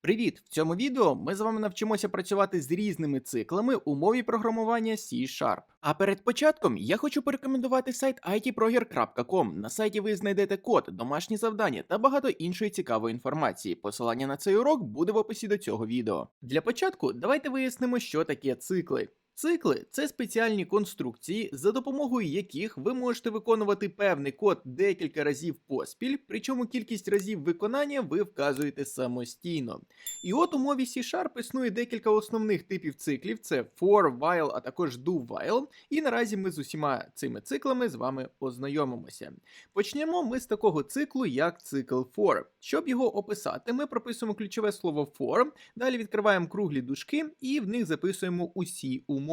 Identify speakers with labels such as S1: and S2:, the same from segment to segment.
S1: Привіт! В цьому відео ми з вами навчимося працювати з різними циклами у мові програмування C-Sharp. А перед початком я хочу порекомендувати сайт itproger.com. На сайті ви знайдете код, домашні завдання та багато іншої цікавої інформації. Посилання на цей урок буде в описі до цього відео. Для початку давайте вияснимо, що таке цикли. Цикли це спеціальні конструкції, за допомогою яких ви можете виконувати певний код декілька разів поспіль, причому кількість разів виконання ви вказуєте самостійно. І от у мові C-Sharp існує декілька основних типів циклів: це for, while, а також do while. І наразі ми з усіма цими циклами з вами ознайомимося. Почнемо ми з такого циклу, як цикл for. Щоб його описати, ми прописуємо ключове слово for, далі відкриваємо круглі дужки і в них записуємо усі умови.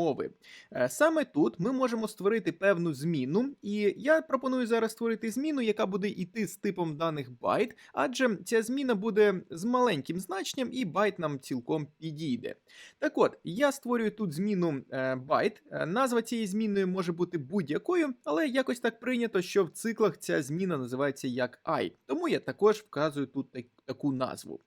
S1: Е, Саме тут ми можемо створити певну зміну, і я пропоную зараз створити зміну, яка буде йти з типом даних byte, адже ця зміна буде з маленьким значенням, і байт нам цілком підійде. Так от, я створюю тут зміну е, byte. Е, Назва цієї зміни може бути будь-якою, але якось так прийнято, що в циклах ця зміна називається як i. Тому я також вказую тут так- таку назву.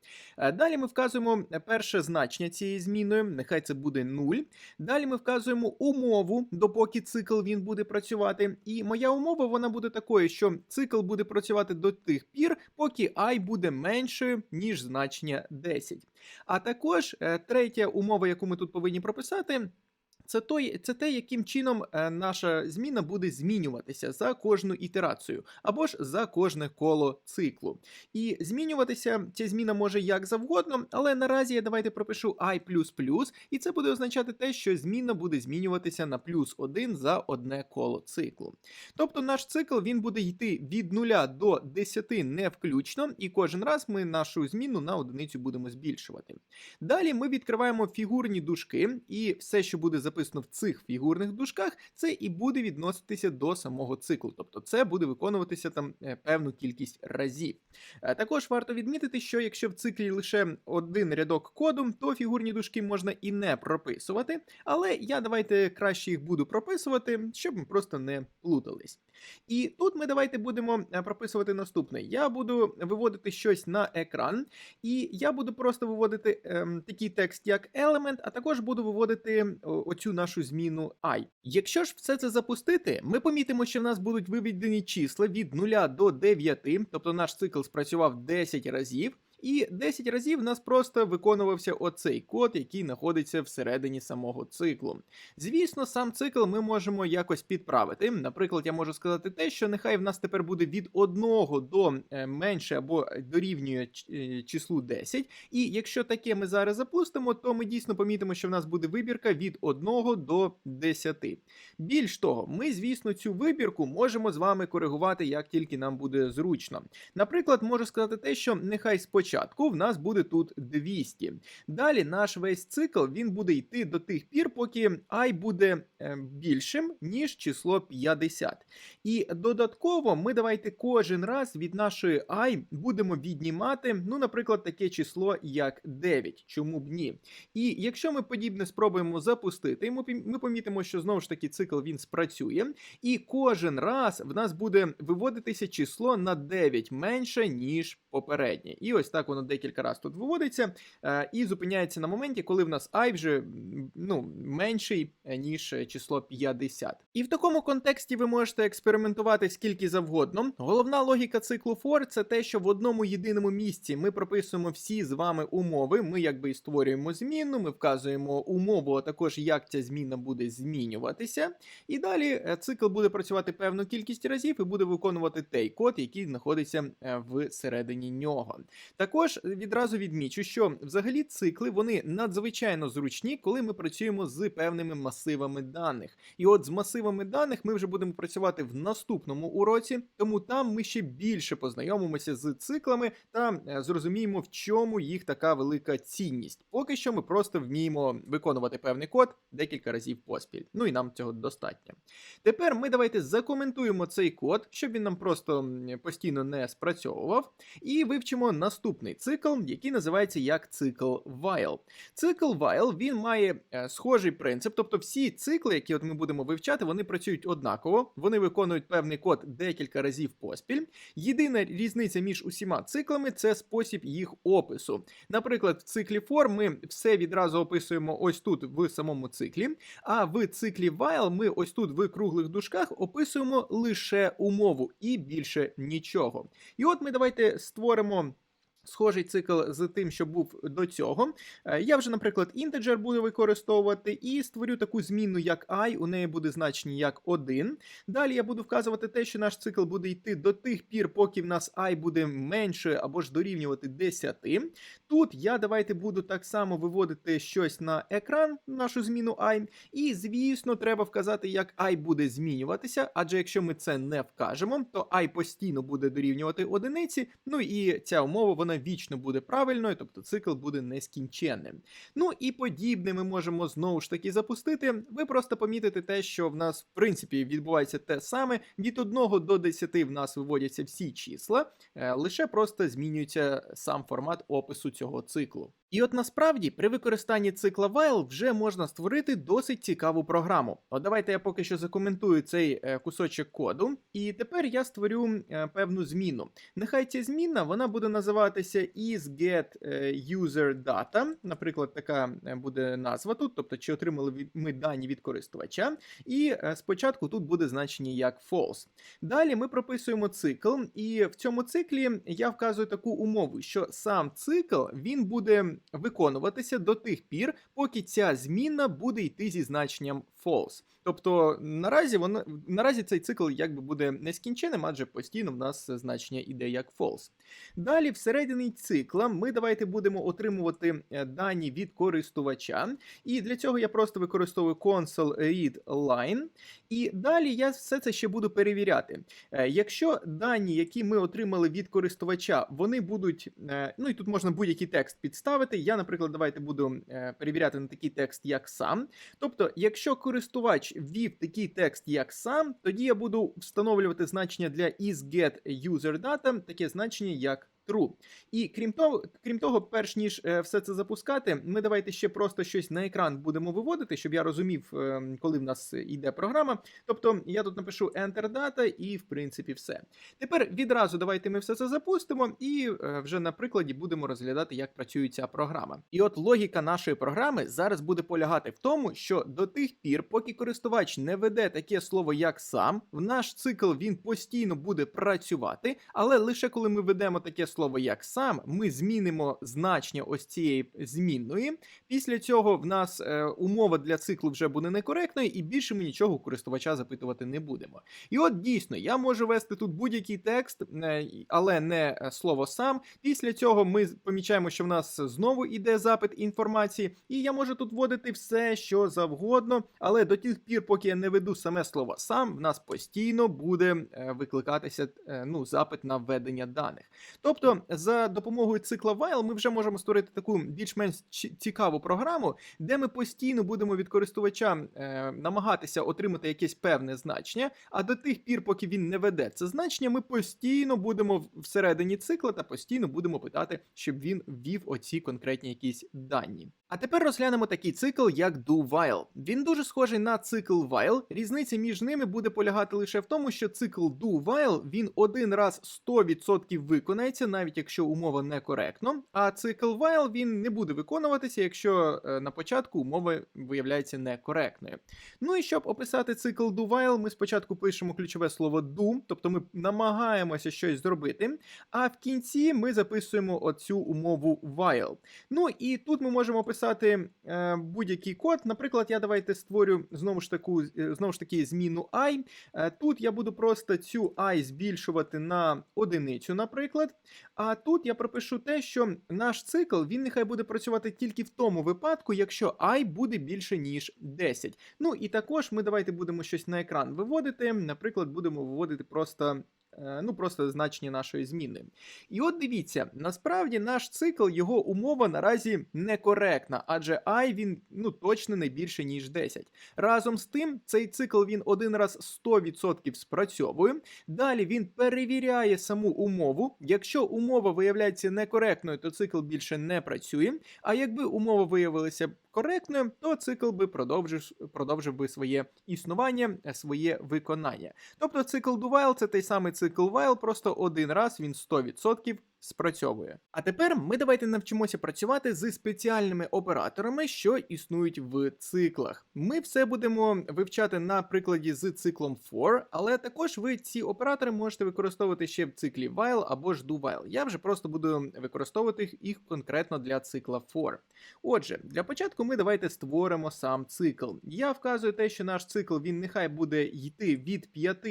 S1: Далі ми вказуємо перше значення цієї зміни, нехай це буде 0. Далі ми вказуємо умову, допоки цикл він буде працювати. І моя умова вона буде такою, що цикл буде працювати до тих пір, поки і буде меншою, ніж значення 10. А також е, третя умова, яку ми тут повинні прописати. Це той, це те, яким чином е, наша зміна буде змінюватися за кожну ітерацію, або ж за кожне коло циклу. І змінюватися ця зміна може як завгодно, але наразі я давайте пропишу i++, і це буде означати те, що зміна буде змінюватися на плюс 1 за одне коло циклу. Тобто наш цикл він буде йти від 0 до 10 не включно, і кожен раз ми нашу зміну на одиницю будемо збільшувати. Далі ми відкриваємо фігурні дужки, і все, що буде записано в цих фігурних дужках, це і буде відноситися до самого циклу. Тобто це буде виконуватися там е, певну кількість разів. Е, Також варто відмітити, що якщо в циклі лише один рядок коду, то фігурні дужки можна і не прописувати. Але я давайте краще їх буду прописувати, щоб ми просто не плутались. І тут ми давайте будемо е, прописувати наступне. Я буду виводити щось на екран, і я буду просто виводити ем, такий текст, як element, а також буду виводити о, оцю нашу зміну i. Якщо ж все це запустити, ми помітимо, що в нас будуть виведені числа від 0 до 9, тобто наш цикл спрацював 10 разів. І 10 разів в нас просто виконувався оцей код, який знаходиться всередині самого циклу. Звісно, сам цикл ми можемо якось підправити. Наприклад, я можу сказати те, що нехай в нас тепер буде від 1 до е, менше або дорівнює е, числу 10. І якщо таке ми зараз запустимо, то ми дійсно помітимо, що в нас буде вибірка від 1 до 10. Більш того, ми, звісно, цю вибірку можемо з вами коригувати, як тільки нам буде зручно. Наприклад, можу сказати те, що нехай спочатку в нас буде тут 200. Далі наш весь цикл він буде йти до тих пір, поки і буде е, більшим, ніж число 50. І додатково ми давайте кожен раз від нашої і будемо віднімати, ну, наприклад, таке число, як 9. Чому б ні? І якщо ми подібне спробуємо запустити, ми помітимо, що знову ж таки цикл він спрацює, і кожен раз в нас буде виводитися число на 9 менше, ніж попереднє. І ось так воно декілька разів тут виводиться е, і зупиняється на моменті, коли в нас і вже ну, менший, е, ніж е, число 50. І в такому контексті ви можете експериментувати скільки завгодно. Головна логіка циклу for це те, що в одному єдиному місці ми прописуємо всі з вами умови. Ми якби і створюємо зміну, ми вказуємо умову, а також як ця зміна буде змінюватися. І далі цикл буде працювати певну кількість разів і буде виконувати той код, який знаходиться всередині нього. Також відразу відмічу, що взагалі цикли вони надзвичайно зручні, коли ми працюємо з певними масивами даних. І от з масивами даних ми вже будемо працювати в наступному уроці, тому там ми ще більше познайомимося з циклами та е, зрозуміємо, в чому їх така велика цінність. Поки що ми просто вміємо виконувати певний код декілька разів поспіль. Ну і нам цього достатньо. Тепер ми давайте закоментуємо цей код, щоб він нам просто постійно не спрацьовував, і вивчимо наступне. Наступний цикл, який називається як цикл while. Цикл while він має е, схожий принцип, тобто всі цикли, які от ми будемо вивчати, вони працюють однаково, вони виконують певний код декілька разів поспіль. Єдина різниця між усіма циклами це спосіб їх опису. Наприклад, в циклі for ми все відразу описуємо ось тут в самому циклі, а в циклі while ми ось тут в круглих дужках описуємо лише умову і більше нічого. І от ми давайте створимо. Схожий цикл з тим, що був до цього. Е, Я вже, наприклад, інтеджер буду використовувати і створю таку змінну, як i, у неї буде значення як 1. Далі я буду вказувати те, що наш цикл буде йти до тих пір, поки в нас і буде менше або ж дорівнювати 10. Тут я давайте буду так само виводити щось на екран, нашу зміну i. І, звісно, треба вказати, як і буде змінюватися, адже якщо ми це не вкажемо, то і постійно буде дорівнювати одиниці. Ну і ця умова вона вічно буде правильною, тобто цикл буде нескінченним. Ну і подібне ми можемо знову ж таки запустити. Ви просто помітите те, що в нас в принципі відбувається те саме. Від 1 до 10 в нас виводяться всі числа, е, лише просто змінюється сам формат опису цього циклу. І от насправді при використанні цикла while вже можна створити досить цікаву програму. От давайте я поки що закоментую цей е, кусочок коду, і тепер я створю е, певну зміну. Нехай ця зміна вона буде називатися isGet е, user data, наприклад, така е, буде назва тут, тобто чи отримали ми дані від користувача. І е, спочатку тут буде значення як false. Далі ми прописуємо цикл, і в цьому циклі я вказую таку умову, що сам цикл він буде виконуватися до тих пір, поки ця зміна буде йти зі значенням false. Тобто наразі воно наразі цей цикл якби буде нескінченим, адже постійно в нас значення іде як false. Далі, всередині цикла, ми давайте будемо отримувати е, дані від користувача. І для цього я просто використовую console read line. І далі я все це ще буду перевіряти. Е, Якщо дані, які ми отримали від користувача, вони будуть. е, Ну і тут можна будь-який текст підставити. Я, наприклад, давайте буду перевіряти на такий текст, як сам. Тобто, якщо користувач ввів такий текст, як сам, тоді я буду встановлювати значення для isGetUserData, таке значення як true. І крім того, крім того, перш ніж е, все це запускати, ми давайте ще просто щось на екран будемо виводити, щоб я розумів, е, коли в нас йде програма. Тобто я тут напишу Enter Data і в принципі все. Тепер відразу давайте ми все це запустимо і е, вже на прикладі будемо розглядати, як працює ця програма. І от логіка нашої програми зараз буде полягати в тому, що до тих пір, поки користувач не веде таке слово як сам, в наш цикл він постійно буде працювати, але лише коли ми ведемо таке слово як сам, ми змінимо значення ось цієї змінної. Після цього в нас е, умова для циклу вже буде некоректною, і більше ми нічого користувача запитувати не будемо. І от дійсно я можу вести тут будь-який текст, е, але не е, слово сам. Після цього ми помічаємо, що в нас знову йде запит інформації, і я можу тут вводити все, що завгодно, але до тих пір, поки я не веду саме слово сам, в нас постійно буде е, викликатися е, ну, запит на введення даних. Тобто, за допомогою цикла while ми вже можемо створити таку більш-менш ці- цікаву програму, де ми постійно будемо від користувача е, намагатися отримати якесь певне значення, а до тих пір, поки він не веде це значення, ми постійно будемо всередині цикла та постійно будемо питати, щоб він ввів оці конкретні якісь дані. А тепер розглянемо такий цикл, як do while. Він дуже схожий на цикл while. Різниця між ними буде полягати лише в тому, що цикл do while він один раз 100% виконається, навіть якщо умова некоректна, а цикл while він не буде виконуватися, якщо е, на початку умова виявляється некоректною. Ну і щоб описати цикл do while, ми спочатку пишемо ключове слово do, тобто ми намагаємося щось зробити, а в кінці ми записуємо оцю умову while. Ну і тут ми можемо писати е, будь-який код. Наприклад, я давайте створю знову ж таку е, знову ж таки зміну i. Е, тут я буду просто цю і збільшувати на одиницю, наприклад. А тут я пропишу те, що наш цикл він нехай буде працювати тільки в тому випадку, якщо і буде більше ніж 10. Ну і також ми давайте будемо щось на екран виводити. Наприклад, будемо виводити просто ну просто значення нашої зміни. І от дивіться, насправді наш цикл, його умова наразі некоректна, адже і він ну точно не більше ніж 10. Разом з тим, цей цикл він один раз 100% спрацьовує. Далі він перевіряє саму умову. Якщо умова виявляється некоректною, то цикл більше не працює. А якби умова виявилася коректною, то цикл би продовжив, продовжив би своє існування, е, своє виконання. Тобто цикл while – це той самий цикл while, просто один раз він 100% спрацьовує. А тепер ми давайте навчимося працювати з спеціальними операторами, що існують в циклах. Ми все будемо вивчати на прикладі з циклом for, але також ви ці оператори можете використовувати ще в циклі while або ж do while. Я вже просто буду використовувати їх конкретно для цикла for. Отже, для початку ми давайте створимо сам цикл. Я вказую те, що наш цикл він нехай буде йти від 5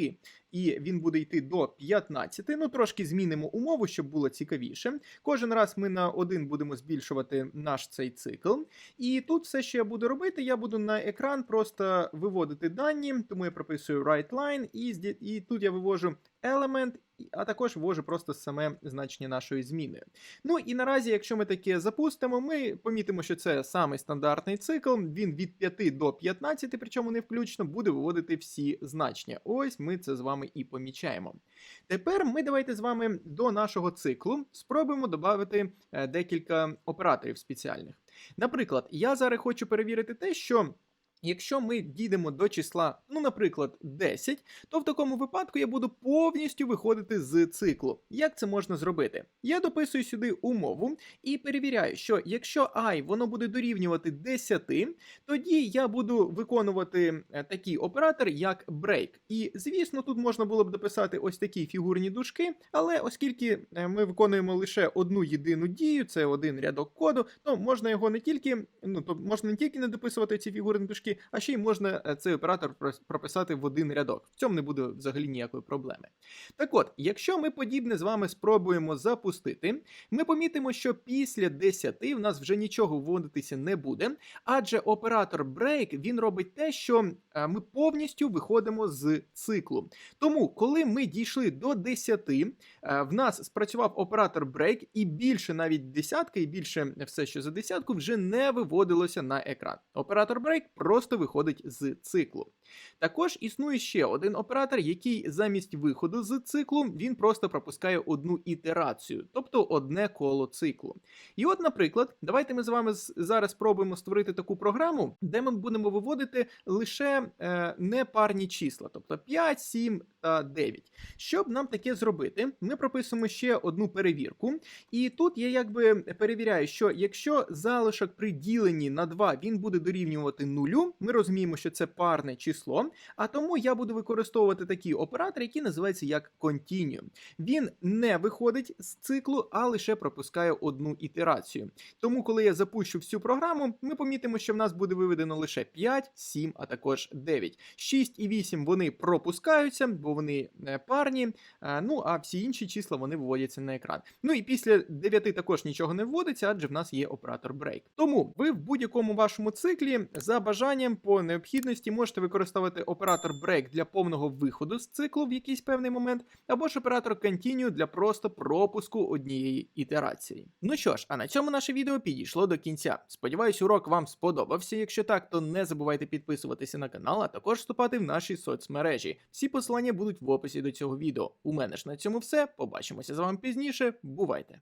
S1: і він буде йти до 15. Ну, трошки змінимо умову, щоб було цікавіше. Кожен раз ми на один будемо збільшувати наш цей цикл. І тут все, що я буду робити, я буду на екран просто виводити дані, тому я прописую write line, і, і тут я вивожу і- а також ввожу просто саме значення нашої зміни. Ну і наразі, якщо ми таке запустимо, ми помітимо, що це самий стандартний цикл. Він від 5 до 15, причому не включно, буде виводити всі значення. Ось ми це з вами і помічаємо. Тепер ми давайте з вами до нашого циклу спробуємо додати е, декілька операторів спеціальних. Наприклад, я зараз хочу перевірити те, що. Якщо ми дійдемо до числа, ну, наприклад, 10, то в такому випадку я буду повністю виходити з циклу. Як це можна зробити? Я дописую сюди умову і перевіряю, що якщо і воно буде дорівнювати 10, тоді я буду виконувати е, такий оператор, як break. І звісно, тут можна було б дописати ось такі фігурні дужки, але оскільки е, ми виконуємо лише одну єдину дію, це один рядок коду, то можна його не тільки, ну то можна не тільки не дописувати ці фігурні дужки, а ще й можна е, цей оператор прописати в один рядок. В цьому не буде взагалі ніякої проблеми. Так от, якщо ми подібне з вами спробуємо запустити, ми помітимо, що після 10 в нас вже нічого вводитися не буде, адже оператор break він робить те, що е, ми повністю виходимо з циклу. Тому, коли ми дійшли до 10, е, в нас спрацював оператор break, і більше навіть десятка, і більше все, що за десятку, вже не виводилося на екран. Оператор break просто виходить з циклу. Також існує ще один оператор, який замість виходу з циклу він просто пропускає одну ітерацію, тобто одне коло циклу. І от, наприклад, давайте ми з вами зараз спробуємо створити таку програму, де ми будемо виводити лише е, непарні числа, тобто 5, 7 та 9. Щоб нам таке зробити, ми прописуємо ще одну перевірку. І тут я якби перевіряю, що якщо залишок при діленні на 2 він буде дорівнювати нулю, ми розуміємо, що це парне число. А тому я буду використовувати такий оператор, який називається як continue. Він не виходить з циклу, а лише пропускає одну ітерацію. Тому, коли я запущу всю програму, ми помітимо, що в нас буде виведено лише 5, 7, а також 9. 6 і 8 вони пропускаються, бо вони е, парні. е, Ну а всі інші числа вони виводяться на екран. Ну і після 9 також нічого не вводиться, адже в нас є оператор break. Тому ви в будь-якому вашому циклі за бажанням по необхідності можете використовувати оператор break для повного виходу з циклу в якийсь певний момент, або ж оператор continue для просто пропуску однієї ітерації. Ну що ж, а на цьому наше відео підійшло до кінця. Сподіваюсь, урок вам сподобався. Якщо так, то не забувайте підписуватися на канал, а також вступати в наші соцмережі. Всі посилання будуть в описі до цього відео. У мене ж на цьому все. Побачимося з вами пізніше. Бувайте!